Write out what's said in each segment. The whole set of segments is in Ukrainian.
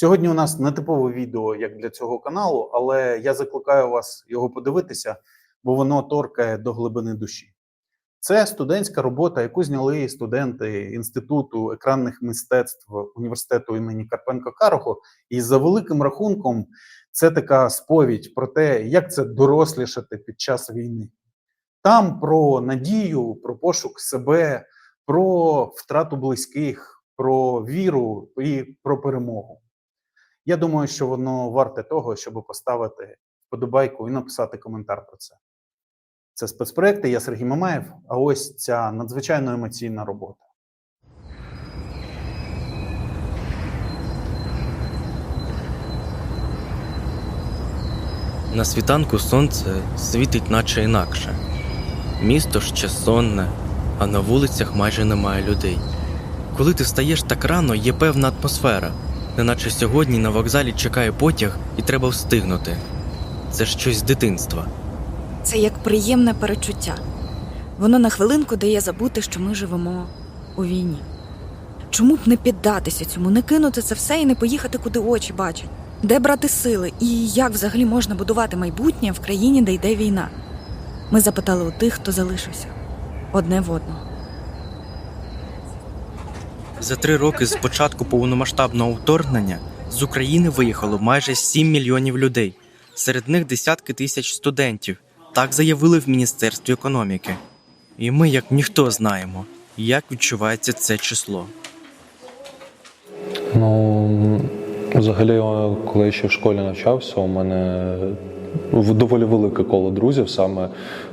Сьогодні у нас нетипове відео як для цього каналу, але я закликаю вас його подивитися, бо воно торкає до глибини душі. Це студентська робота, яку зняли студенти Інституту екранних мистецтв університету імені Карпенка Карого. І за великим рахунком, це така сповідь про те, як це дорослішати під час війни. Там про надію, про пошук себе, про втрату близьких, про віру і про перемогу. Я думаю, що воно варте того, щоб поставити вподобайку і написати коментар про це. Це спецпроекти. Я Сергій Мамаєв. А ось ця надзвичайно емоційна робота. На світанку сонце світить наче інакше. Місто ще сонне, а на вулицях майже немає людей. Коли ти встаєш так рано, є певна атмосфера, неначе сьогодні на вокзалі чекає потяг і треба встигнути. Це ж щось з дитинства. Це як приємне перечуття. Воно на хвилинку дає забути, що ми живемо у війні. Чому б не піддатися цьому, не кинути це все і не поїхати, куди очі бачать? Де брати сили і як взагалі можна будувати майбутнє в країні, де йде війна? Ми запитали у тих, хто залишився одне в одного. За три роки з початку повномасштабного вторгнення з України виїхало майже 7 мільйонів людей. Серед них десятки тисяч студентів. Так заявили в Міністерстві економіки. І ми, як ніхто, знаємо, як відчувається це число. Ну, взагалі, коли я ще в школі навчався, у мене доволі велике коло друзів, саме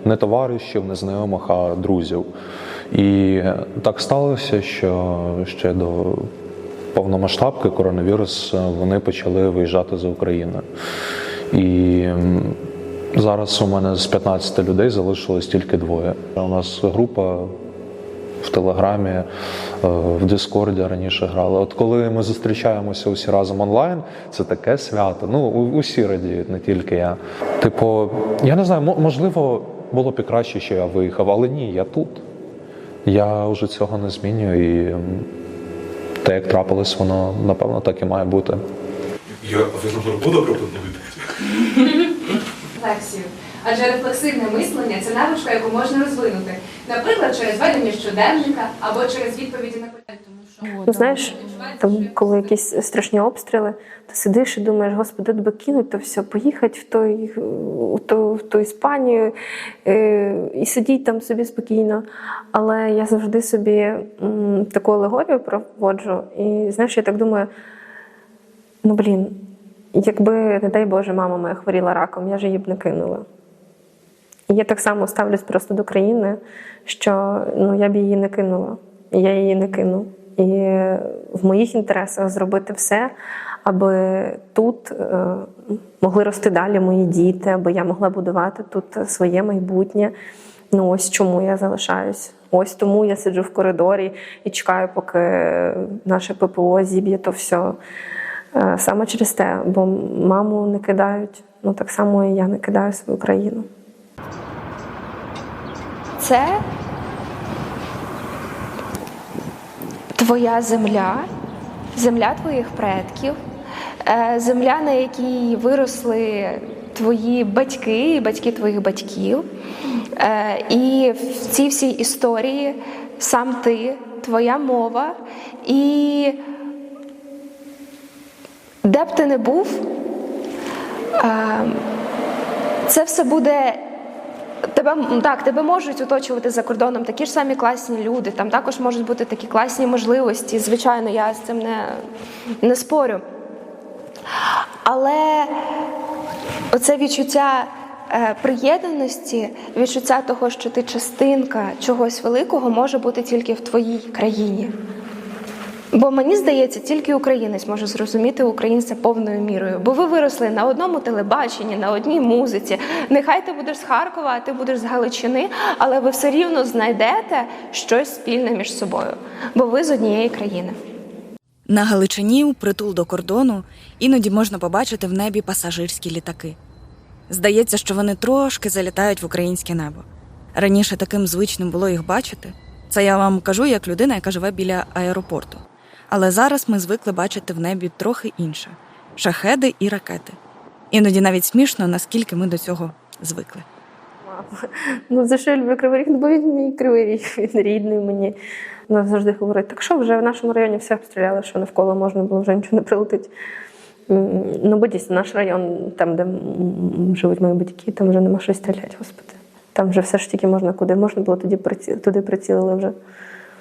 не товаришів, не знайомих, а друзів. І так сталося, що ще до повномасштабки коронавірус вони почали виїжджати з України. І зараз у мене з 15 людей залишилось тільки двоє. У нас група в Телеграмі, е, в Дискорді раніше грали. От коли ми зустрічаємося усі разом онлайн, це таке свято. Ну, усі радіють, не тільки я. Типу, я не знаю, мо- можливо, було б краще, що я виїхав, але ні, я тут. Я вже цього не змінюю, і те, як трапилось, воно напевно так і має бути. Я ви роботу пропонуєте? рефлексію. Адже рефлексивне мислення це навичка, яку можна розвинути, наприклад, через ведення щоденника або через відповіді на питання. Тому що знаєш, там, коли якісь страшні обстріли, ти сидиш і думаєш, господи, тебе кинуть, то все, поїхати в той, в ту, в ту Іспанію е, і сидіть там собі спокійно. Але я завжди собі таку алегорію проводжу. І знаєш, я так думаю, ну блін, якби, не дай Боже, мама моя хворіла раком, я ж її б не кинула. І я так само ставлюсь просто до країни, що ну, я б її не кинула. І я її не кину. І в моїх інтересах зробити все, аби тут е, могли рости далі мої діти, аби я могла будувати тут своє майбутнє. Ну ось чому я залишаюсь. Ось тому я сиджу в коридорі і чекаю, поки наше ППО зіб'є то все. Саме через те, бо маму не кидають, ну так само і я не кидаю свою країну. Це твоя земля, земля твоїх предків, е, земля, на якій виросли твої батьки і батьки твоїх батьків. Е, І в цій всій історії сам ти, твоя мова. І де б ти не був, е, це все буде Тебе так, тебе можуть оточувати за кордоном такі ж самі класні люди. Там також можуть бути такі класні можливості. Звичайно, я з цим не, не спорю. Але оце відчуття е, приєднаності, відчуття того, що ти частинка чогось великого, може бути тільки в твоїй країні. Бо мені здається, тільки українець може зрозуміти українця повною мірою. Бо ви виросли на одному телебаченні, на одній музиці. Нехай ти будеш з Харкова, а ти будеш з Галичини, але ви все рівно знайдете щось спільне між собою, бо ви з однієї країни. На Галичині, у притул до кордону, іноді можна побачити в небі пасажирські літаки. Здається, що вони трошки залітають в українське небо. Раніше таким звичним було їх бачити. Це я вам кажу як людина, яка живе біля аеропорту. Але зараз ми звикли бачити в небі трохи інше шахеди і ракети. Іноді навіть смішно, наскільки ми до цього звикли. Ну, за що я люблю Кривий Ріг? Ну, бо він мій Кривий Ріг, він рідний мені. Вона завжди говорить, так що вже в нашому районі все обстріляли, що навколо можна було вже нічого не прилетить. Ну, бо дійсно, наш район, там, де живуть мої батьки, там вже нема що стріляти, господи. Там вже все ж тільки можна куди можна було, тоді приці... туди прицілили вже.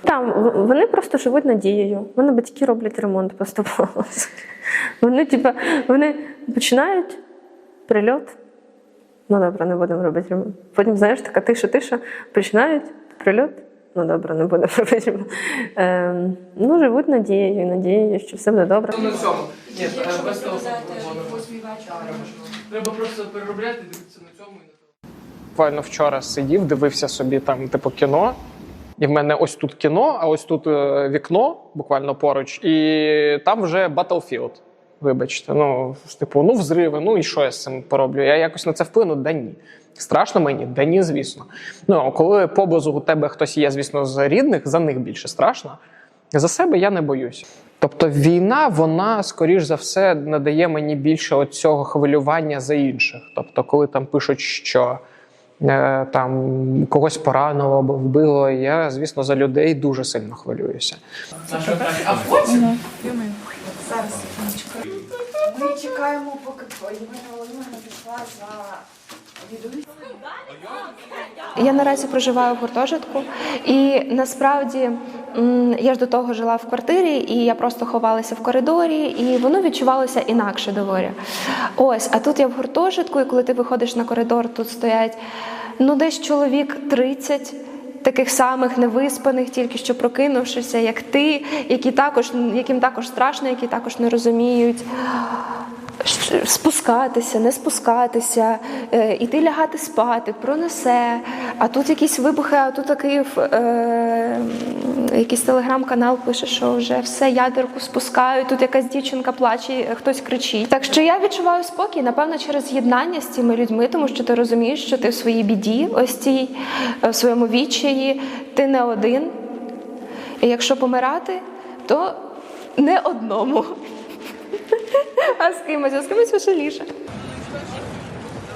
Там вони просто живуть надією. Мене батьки роблять ремонт поступово. Вони, типа, вони починають прильот. Ну добре, не будемо робити ремонт. Потім, знаєш, така тиша, тиша, починають прильот. Ну добре, не будемо робити ремонт. Ем, ну, живуть надією, надією, що все буде добре. На цьому. Ні, е, без телефону. Треба просто переробляти, дивитися на цьому і на тому. Буквально вчора сидів, дивився собі там, типу, кіно. І в мене ось тут кіно, а ось тут е, вікно, буквально поруч, і там вже Battlefield. Вибачте, ну, типу, ну взриви, ну і що я з цим пороблю? Я якось на це вплину? Да ні. Страшно мені? Да ні, звісно. Ну, коли поблизу у тебе хтось є, звісно, з рідних, за них більше страшно. За себе я не боюсь. Тобто війна, вона, скоріш за все, надає мені більше цього хвилювання за інших. Тобто, коли там пишуть, що там когось поранило або вбило, я, звісно, за людей дуже сильно хвилююся. А потім зараз Ми чекаємо, поки Євгенія Володимирівна пішла за. Я наразі проживаю в гуртожитку, і насправді я ж до того жила в квартирі, і я просто ховалася в коридорі, і воно відчувалося інакше доволі. Ось, а тут я в гуртожитку, і коли ти виходиш на коридор, тут стоять ну десь чоловік 30, Таких самих невиспаних, тільки що прокинувшися, як ти, які також, яким також страшно, які також не розуміють, спускатися, не спускатися, е, іти лягати спати, пронесе. А тут якісь вибухи, а тут такий е, якийсь телеграм-канал пише, що вже все ядерку спускають. Тут якась дівчинка плаче, хтось кричить. Так що я відчуваю спокій, напевно, через єднання з цими людьми, тому що ти розумієш, що ти в своїй біді, ось цій, е, в своєму відчаї, ти не один. І якщо помирати, то не одному. А з кимось, а з кимось веселіше.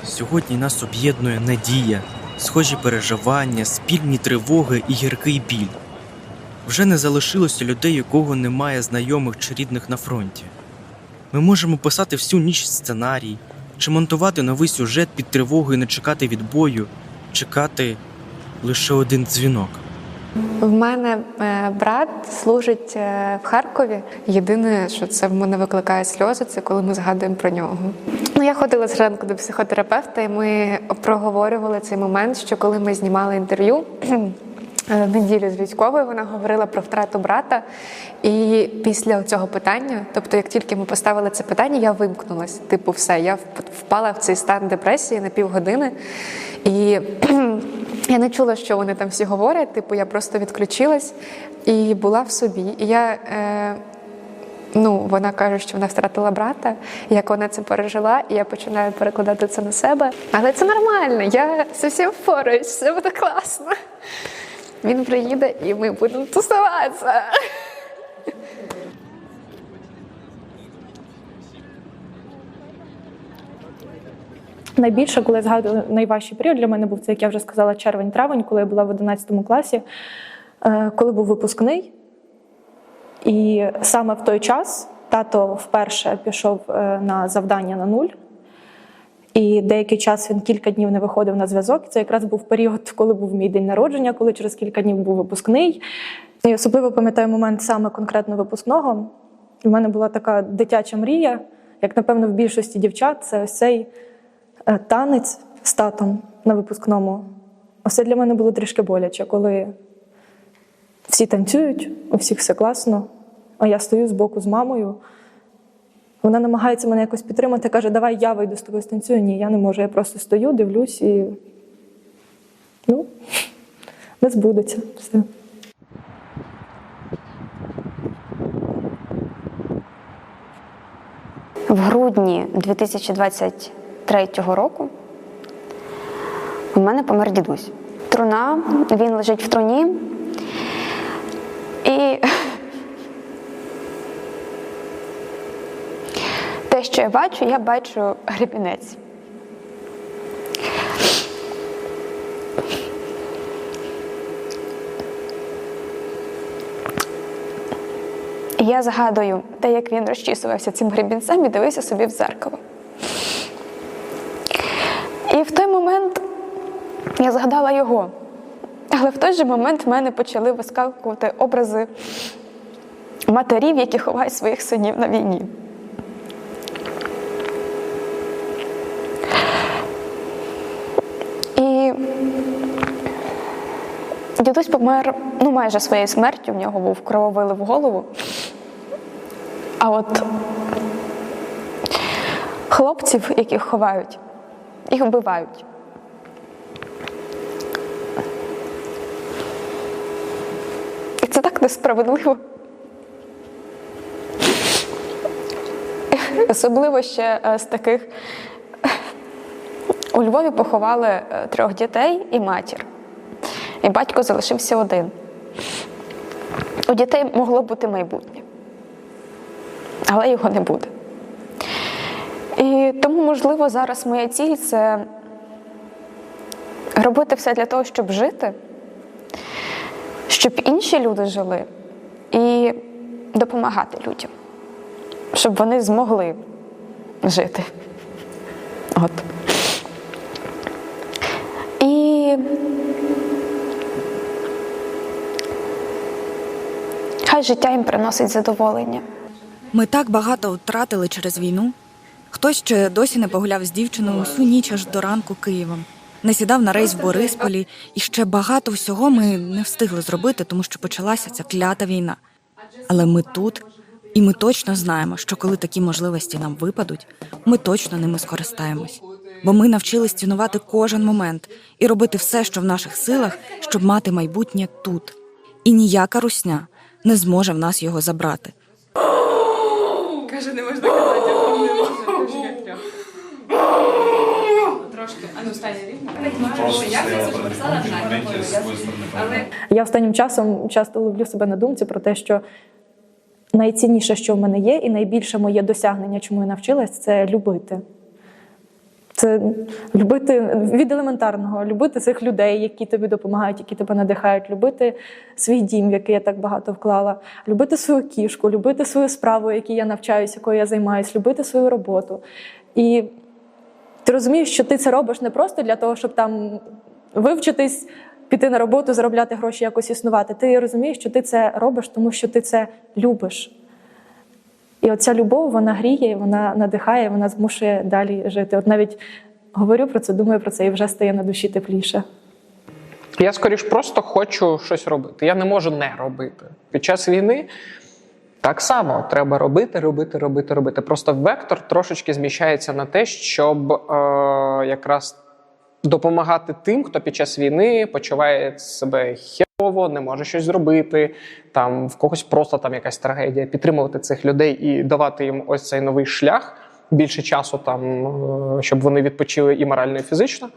Сьогодні нас об'єднує надія, схожі переживання, спільні тривоги і гіркий біль. Вже не залишилося людей, у кого немає знайомих чи рідних на фронті. Ми можемо писати всю ніч сценарій, чи монтувати новий сюжет під тривогою, не чекати відбою, чекати лише один дзвінок. В мене е, брат служить е, в Харкові. Єдине, що це в мене викликає сльози, це коли ми згадуємо про нього. Ну, я ходила зранку до психотерапевта, і ми проговорювали цей момент, що коли ми знімали інтерв'ю. е, неділю з військовою вона говорила про втрату брата. І після цього питання, тобто, як тільки ми поставили це питання, я вимкнулась. Типу, все, я впала в цей стан депресії на півгодини. І я не чула, що вони там всі говорять. Типу, я просто відключилась і була в собі. І я, е, ну, вона каже, що вона втратила брата, як вона це пережила, і я починаю перекладати це на себе. Але це нормально, я зовсім впораюсь, все буде класно. Він приїде і ми будемо тусуватися. Найбільше, коли я згадую найважчий період для мене був це, як я вже сказала, червень-травень, коли я була в 11 класі, е, коли був випускний. І саме в той час тато вперше пішов е, на завдання на нуль. І деякий час він кілька днів не виходив на зв'язок. Це якраз був період, коли був мій день народження, коли через кілька днів був випускний. І особливо пам'ятаю момент саме конкретно випускного. У мене була така дитяча мрія, як напевно в більшості дівчат, це ось цей танець з татом на випускному. Це для мене було трішки боляче, коли всі танцюють, у всіх все класно, а я стою збоку з мамою. Вона намагається мене якось підтримати, каже, давай я вийду з тобою станцюю. Ні, я не можу. Я просто стою, дивлюсь і ну, не збудеться все. В грудні Третього року у мене помер дідусь. Труна, він лежить в труні. І те, що я бачу, я бачу гребінець. Я згадую те, як він розчісувався цим гребінцем і дивився собі в зеркало. Згадала його. Але в той же момент в мене почали вискакувати образи матерів, які ховають своїх синів на війні. І дідусь помер ну, майже своєю смертю, в нього був крововилив в голову. А от хлопців, яких ховають, їх вбивають. І це несправедливо. Особливо ще е, з таких. У Львові поховали е, трьох дітей і матір. І батько залишився один. У дітей могло бути майбутнє, але його не буде. І тому, можливо, зараз моя ціль це робити все для того, щоб жити, щоб інші люди жили і допомагати людям, щоб вони змогли жити. От. І хай життя їм приносить задоволення. Ми так багато втратили через війну. Хтось ще досі не погуляв з дівчиною усю ніч аж до ранку Києвом, не сідав на рейс в Борисполі, і ще багато всього ми не встигли зробити, тому що почалася ця клята війна. Але ми тут, і ми точно знаємо, що коли такі можливості нам випадуть, ми точно ними скористаємось. Бо ми навчились цінувати кожен момент і робити все, що в наших силах, щоб мати майбутнє тут. І ніяка русня не зможе в нас його забрати. Каже, не можна казати, Трошки. А ну стань рівно. Я це записала Але Я останнім часом часто ловлю себе на думці про те, що найцінніше, що в мене є, і найбільше моє досягнення, чому я навчилась, це любити. Це любити від елементарного, любити цих людей, які тобі допомагають, які тебе надихають, любити свій дім, в який я так багато вклала, любити свою кішку, любити свою справу, якій я навчаюся, якою я займаюся, любити свою роботу. І ти розумієш, що ти це робиш не просто для того, щоб там вивчитись, піти на роботу, заробляти гроші, якось існувати. Ти розумієш, що ти це робиш, тому що ти це любиш. І оця любов, вона гріє, вона надихає, вона змушує далі жити. От навіть говорю про це, думаю про це, і вже стає на душі тепліше. Я скоріш просто хочу щось робити. Я не можу не робити. Під час війни так само треба робити, робити, робити, робити. Просто вектор трошечки зміщається на те, щоб е, якраз допомагати тим, хто під час війни почуває себе херово, не може щось зробити. Там в когось просто там якась трагедія, підтримувати цих людей і давати їм ось цей новий шлях. Більше часу там, е, щоб вони відпочили і морально, і фізично.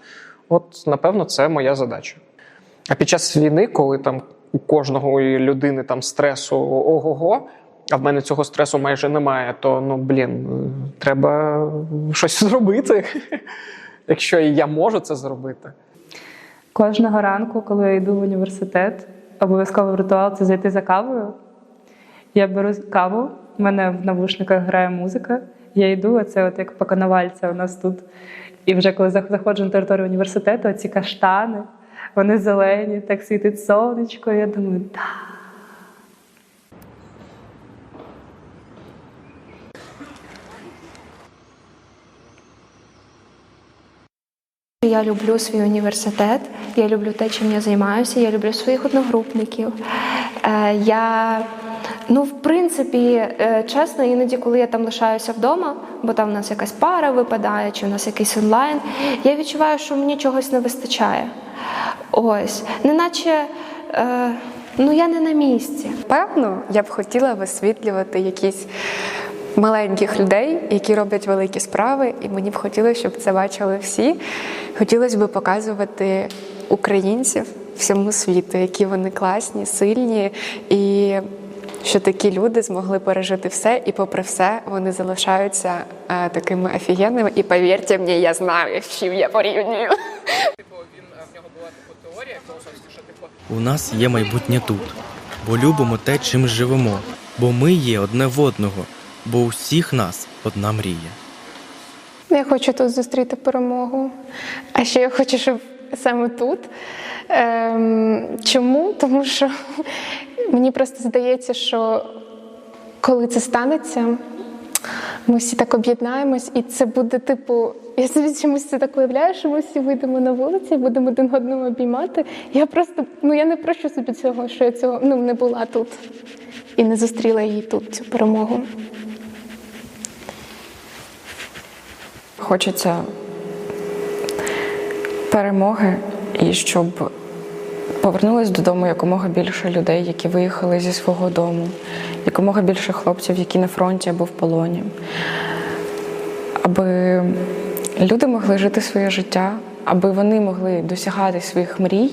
От, напевно, це моя задача. А під час війни, коли там у кожного людини там стресу ого-го, а в мене цього стресу майже немає, то ну блін, треба щось зробити, якщо і я можу це зробити. Кожного ранку, коли я йду в університет, обов'язково ритуал це зайти за кавою. Я беру каву, в мене в навушниках грає музика. Я йду, оце от як по коновальця у нас тут. І вже коли зах- заходжу на територію університету, ці каштани, вони зелені, так світить сонечко. Я думаю, так. Я люблю свій університет, я люблю те, чим я займаюся, я люблю своїх одногрупників. Е, я, ну, в принципі, е, чесно, іноді, коли я там лишаюся вдома, бо там в нас якась пара випадає, чи в нас якийсь онлайн, я відчуваю, що мені чогось не вистачає. Ось, неначе. Е, Ну, я не на місці. Певно, я б хотіла висвітлювати якісь маленьких людей, які роблять великі справи, і мені б хотілося, щоб це бачили всі. Хотілося б показувати українців всьому світу, які вони класні, сильні і що такі люди змогли пережити все, і попри все вони залишаються е, такими офігенними. І повірте мені, я знаю, з чим я порівнюю. Типу він в нього була потеорія. У нас є майбутнє тут, бо любимо те, чим живемо, бо ми є одне в одного, бо у всіх нас одна мрія. Я хочу тут зустріти перемогу. А ще я хочу, щоб саме тут. Ем, чому? Тому що мені просто здається, що коли це станеться, ми всі так об'єднаємось, і це буде, типу, я собі чомусь це так уявляю, що ми всі вийдемо на вулиці і будемо один одного обіймати. Я просто ну я не прощу собі цього, що я цього ну, не була тут і не зустріла її тут, цю перемогу. Хочеться перемоги і щоб повернулось додому якомога більше людей, які виїхали зі свого дому, якомога більше хлопців, які на фронті або в полоні. Аби люди могли жити своє життя, аби вони могли досягати своїх мрій,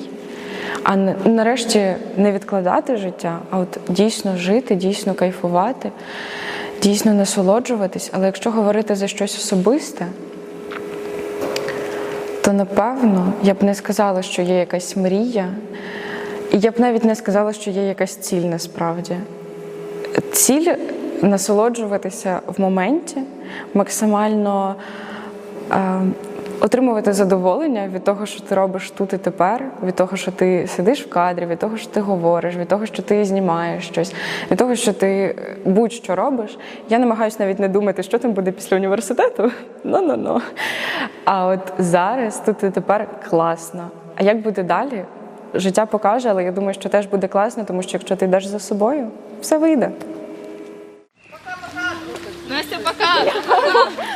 а нарешті не відкладати життя, а от дійсно жити, дійсно кайфувати, дійсно насолоджуватись. Але якщо говорити за щось особисте, то напевно я б не сказала, що є якась мрія, і я б навіть не сказала, що є якась ціль насправді. Ціль насолоджуватися в моменті, максимально е, отримувати задоволення від того, що ти робиш тут і тепер, від того, що ти сидиш в кадрі, від того, що ти говориш, від того, що ти знімаєш щось, від того, що ти будь-що робиш. Я намагаюся навіть не думати, що там буде після університету. Ну-ну-ну. А от зараз тут і тепер класно. А як буде далі? Життя покаже, але я думаю, що теж буде класно, тому що якщо ти йдеш за собою, все вийде. Настя, пока!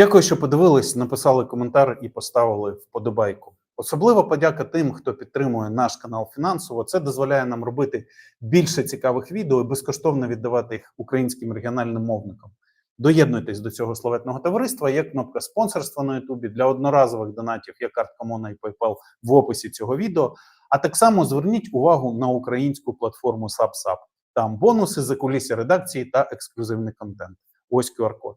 Дякую, що подивились, написали коментар і поставили вподобайку. Особливо подяка тим, хто підтримує наш канал фінансово. Це дозволяє нам робити більше цікавих відео і безкоштовно віддавати їх українським регіональним мовникам. Доєднуйтесь до цього славетного товариства. Є кнопка спонсорства на Ютубі для одноразових донатів. Є картка Мона і PayPal в описі цього відео. А так само зверніть увагу на українську платформу SubSub. Там бонуси за кулісі редакції та ексклюзивний контент. Ось QR-код.